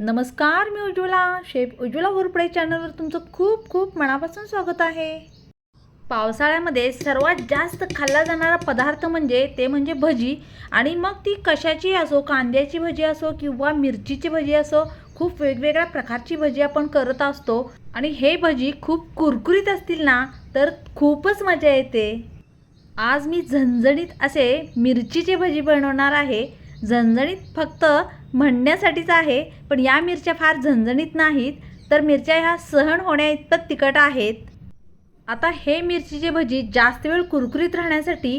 नमस्कार मी उज्ज्वला. शेफ उज्ज्वला घोरपडे चॅनलवर तुमचं खूप खूप मनापासून स्वागत आहे. पावसाळ्यामध्ये सर्वात जास्त खाल्ला जाणारा पदार्थ म्हणजे ते म्हणजे भजी. आणि मग ती कशाची असो कांद्याची भजी असो किंवा मिरचीची भजी असो खूप वेगवेगळ्या प्रकारची भजी आपण करत असतो. आणि हे भजी खूप कुरकुरीत असतील ना तर खूपच मजा येते. आज मी झणझणीत असे मिरचीचे भजी बनवणार आहे. झणझणीत फक्त म्हणण्यासाठीच आहे पण या मिरच्या फार झणझणीत नाहीत तर मिरच्या ह्या सहन होण्या इतपत तिखट आहेत. आता हे मिरचीचे भजी जास्त वेळ कुरकुरीत राहण्यासाठी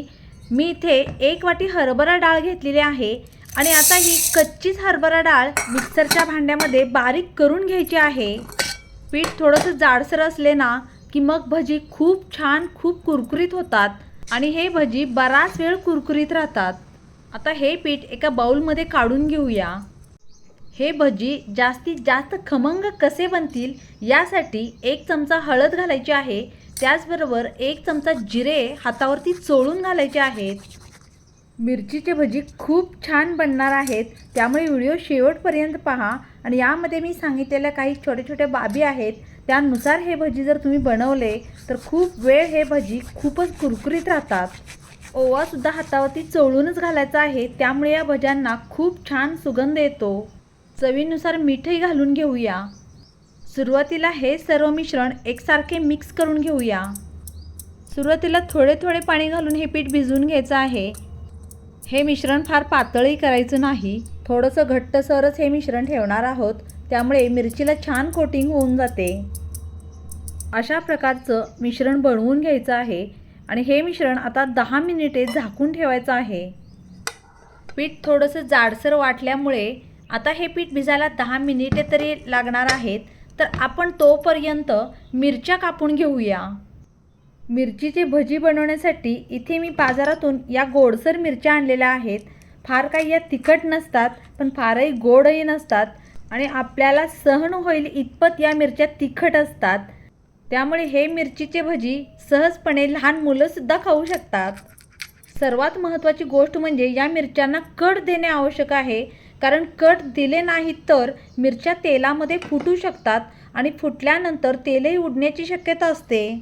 मी इथे एक वाटी हरभरा डाळ घेतलेली आहे आणि आता ही कच्चीच हरभरा डाळ मिक्सरच्या भांड्यामध्ये बारीक करून घ्यायची आहे. पीठ थोडंसं जाडसर असले ना की मग भजी खूप छान खूप कुरकुरीत होतात आणि हे भजी बराच वेळ कुरकुरीत राहतात. आता हे पीठ एका बाउलमध्ये काढून घेऊया. हे भजी जास्तीत जास्त खमंग कसे बनतील यासाठी एक चमचा हळद घालायची आहे. त्याचबरोबर एक चमचा जिरे हातावरती चोळून घालायचे आहेत. मिरचीचे भजी खूप छान बनणार आहेत. त्यामुळे व्हिडिओ शेवटपर्यंत पहा आणि यामध्ये मी सांगितलेल्या काही छोट्या छोट्या बाबी आहेत. त्यानुसार हे भजी जर तुम्ही बनवले तर खूप वेळ हे भजी खूपच कुरकुरीत राहतात. ओवासुद्धा हातावरती चोळूनच घालायचा आहे. त्यामुळे या भज्यांना खूप छान सुगंध येतो. चवीनुसार मीठही घालून घेऊया. सुरुवातीला हे सर्व मिश्रण एकसारखे मिक्स करून घेऊया. सुरुवातीला थोडे थोडे पाणी घालून हे पीठ भिजवून घ्यायचं आहे. हे मिश्रण फार पातळही करायचं नाही. थोडंसं घट्टसरच हे मिश्रण ठेवणार आहोत. त्यामुळे मिरचीला छान कोटिंग होऊन जाते. अशा प्रकारचं मिश्रण बनवून घ्यायचं आहे. आणि हे मिश्रण आता दहा मिनिटे झाकून ठेवायचं आहे. पीठ थोडंसं जाडसर वाटल्यामुळे आता हे पीठ भिजायला दहा मिनिटे तरी लागणार आहेत. तर आपण तोपर्यंत मिरच्या कापून घेऊया. मिरचीची भजी बनवण्यासाठी इथे मी बाजारातून या गोडसर मिरच्या आणलेल्या आहेत. फार काही या तिखट नसतात पण फारही गोडही नसतात आणि आपल्याला सहन होईल इतपत या मिरच्या तिखट असतात. त्यामुळे हे मिरचीचे भजी सहजपणे लहान मुलंसुद्धा खाऊ शकतात. सर्वात महत्त्वाची गोष्ट म्हणजे या मिरच्यांना कट देणे आवश्यक आहे. कारण कट दिले नाही तर मिरच्या तेलामध्ये फुटू शकतात आणि फुटल्यानंतर तेलही उडण्याची शक्यता असते.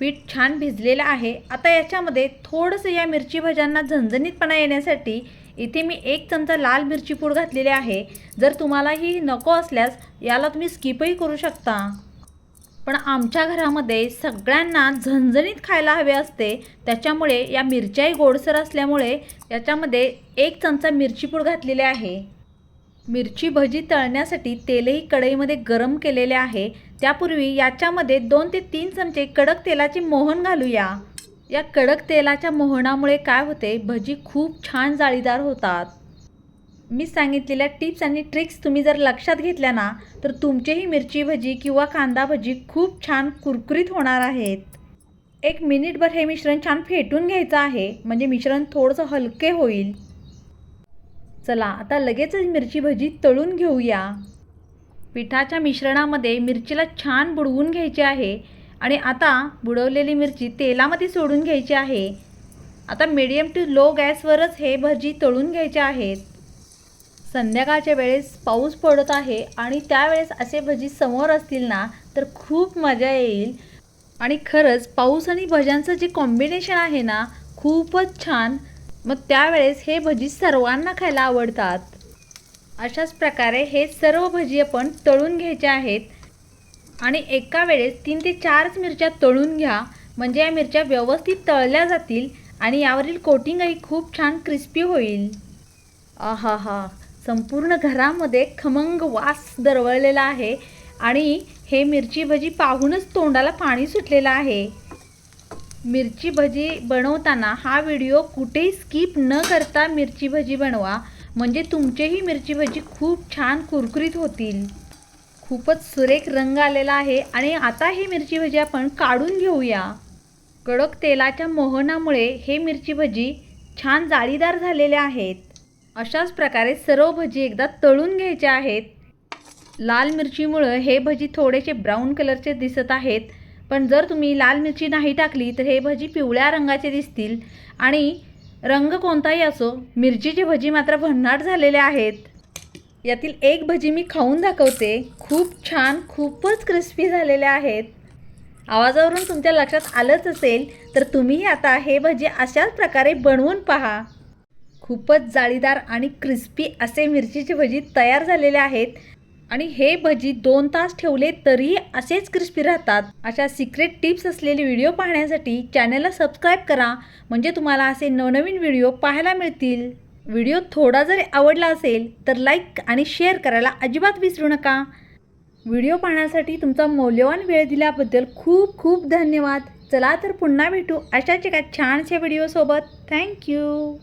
पीठ छान भिजलेलं आहे. आता याच्यामध्ये थोडंसं या मिरची भज्यांना झणझणीतपणा येण्यासाठी इथे मी एक चमचा लाल मिरची पूड घातलेली आहे. जर तुम्हाला ही नको असल्यास याला तुम्ही स्किपही करू शकता. पण आमच्या घरामध्ये सगळ्यांना झणझणीत खायला हवे असते. त्याच्यामुळे या मिरच्याही गोडसर असल्यामुळे याच्यामध्ये एक चमचा मिरचीपूड घातलेले घातलेली आहे. मिरची भजी तळण्यासाठी तेलही कढईमध्ये गरम केलेले आहे. त्यापूर्वी याच्यामध्ये दोन ते तीन चमचे कडक तेलाचे मोहन घालूया. या कडक तेलाच्या मोहनामुळे काय होते? भजी खूप छान जाळीदार होतात. मी सांगितलेल्या टिप्स आणि ट्रिक्स तुम्ही जर लक्षात घेतल्या ना तर तुमचेही मिरची भजी किंवा कांदा भजी खूप छान कुरकुरीत होणार आहेत. एक मिनिटभर हे मिश्रण छान फेटून घ्यायचं आहे म्हणजे मिश्रण थोडंसं हलके होईल. चला आता लगेचच मिरची भजी तळून घेऊया. पिठाच्या मिश्रणामध्ये मिरचीला छान बुडवून घ्यायची आहे आणि आता बुडवलेली मिरची तेलामध्ये सोडून घ्यायची आहे. आता मिडियम टू लो गॅसवरच हे भजी तळून घ्यायचे आहेत. संध्याकाळच्या वेळेस पाऊस पडत आहे आणि त्यावेळेस असे भजी समोर असतील ना तर खूप मजा येईल. आणि खरंच पाऊस आणि भज्यांचं जे कॉम्बिनेशन आहे ना खूपच छान. मग त्यावेळेस हे भजी सर्वांना खायला आवडतात. अशाच प्रकारे हे सर्व भजी आपण तळून घ्यायचे आहेत. आणि एका वेळेस तीन ते चारच मिरच्या तळून घ्या. म्हणजे या मिरच्या व्यवस्थित तळल्या जातील आणि यावरील कोटिंगही खूप छान क्रिस्पी होईल. आहा हा संपूर्ण घरामध्ये खमंग वास दरवळलेला आहे आणि हे मिरची भजी पाहूनच तोंडाला पाणी सुटलेलं आहे. मिरची भजी बनवताना हा व्हिडिओ कुठेही स्किप न करता मिरची भजी बनवा म्हणजे तुमचेही मिरची भजी खूप छान कुरकुरीत होतील. खूपच सुरेख रंग आलेला आहे आणि आता ही मिरची भजी आपण काढून घेऊया. कडक तेलाच्या मोहनामुळे हे मिरची भजी छान जाळीदार झालेले आहेत. अशाच प्रकारे सर्व भजी एकदा तळून घ्यायच्या आहेत. लाल मिरचीमुळं हे भजी थोडेसे ब्राऊन कलरचे दिसत आहेत. पण जर तुम्ही लाल मिरची नाही टाकली तर हे भजी पिवळ्या रंगाचे दिसतील. आणि रंग कोणताही असो मिरचीची भजी मात्र भन्नाट झालेले आहेत. यातील एक भजी मी खाऊन दाखवते. खूप छान खूपच क्रिस्पी झालेल्या आहेत. आवाजावरून तुमच्या लक्षात आलंच असेल तर तुम्ही आता हे भजी अशाच प्रकारे बनवून पहा. खूपच जाळीदार आणि क्रिस्पी असे मिरचीचे भजी तयार झालेले आहेत. आणि हे भजी दोन तास ठेवले तरीही असेच क्रिस्पी राहतात. अशा सिक्रेट टिप्स असलेले व्हिडिओ पाहण्यासाठी चॅनलला सबस्क्राईब करा. म्हणजे तुम्हाला असे नवनवीन व्हिडिओ पाहायला मिळतील. व्हिडिओ थोडा जरी आवडला असेल तर लाईक आणि शेअर करायला अजिबात विसरू नका. व्हिडिओ पाहण्यासाठी तुमचा मौल्यवान वेळ दिल्याबद्दल खूप खूप धन्यवाद. चला तर पुन्हा भेटू अशाच एका छानशा व्हिडिओसोबत थँक्यू